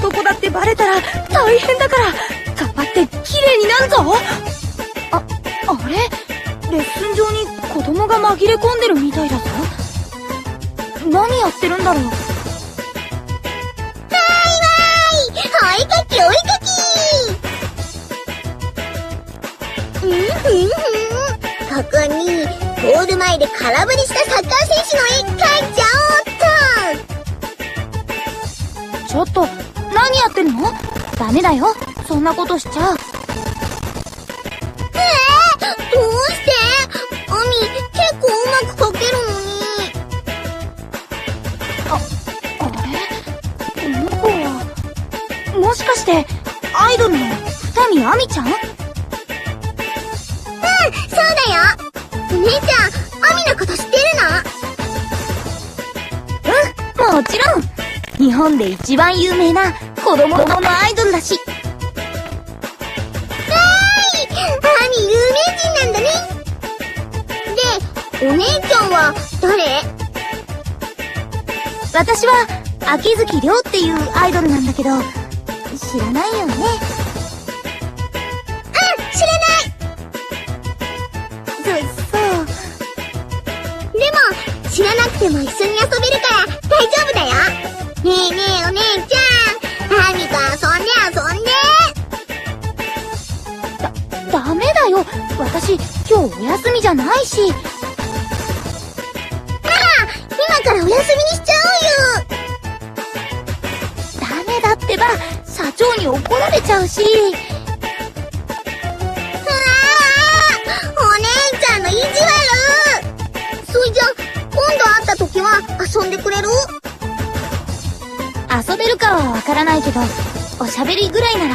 男だってバレたら大変だから頑張って綺麗になんぞあ、あれレッスン場に子供が紛れ込んでるみたいだぞ何やってるんだろうわいわいお絵かきお絵かきうんふんふんここにゴール前で空振りしたサッカー選手の絵描いちゃおうっちょっと何やってるの？ダメだよ。そんなことしちゃとえー、どうして？アミ結構うまく描けるのに。あれ？この子は？もしかしてアイドルの二見亜美ちゃん？うんそうだよ。お姉ちゃんアミのこと知ってるの？うんもちろん。日本で一番有名な子供のアイドルだし。アミ有名人なんだね。でお姉ちゃんは誰？私は秋月亮っていうアイドルなんだけど知らないよね。うん知らない。そそうでも知らなくても一緒に遊べる私今日お休みじゃないし。あら今からお休みにしちゃダメだってば社長に怒られちゃうし。おうようわあお姉ちゃんの意地悪。そいじゃ今度会った時は遊んでくれる？遊べるかはわからないけどおしゃべりぐらいなら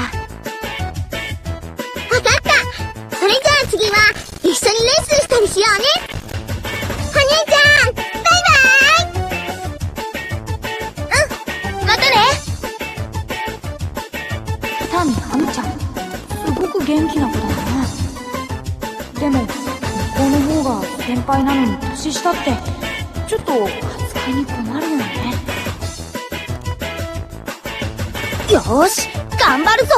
次は一緒にレッスンしたりしようね。お姉ちゃんバイバイ。またねタミハミちゃんすごく元気な子だね。でも向こうの方が先輩なのに年下ってちょっと扱いに困るよね。よーし頑張るぞ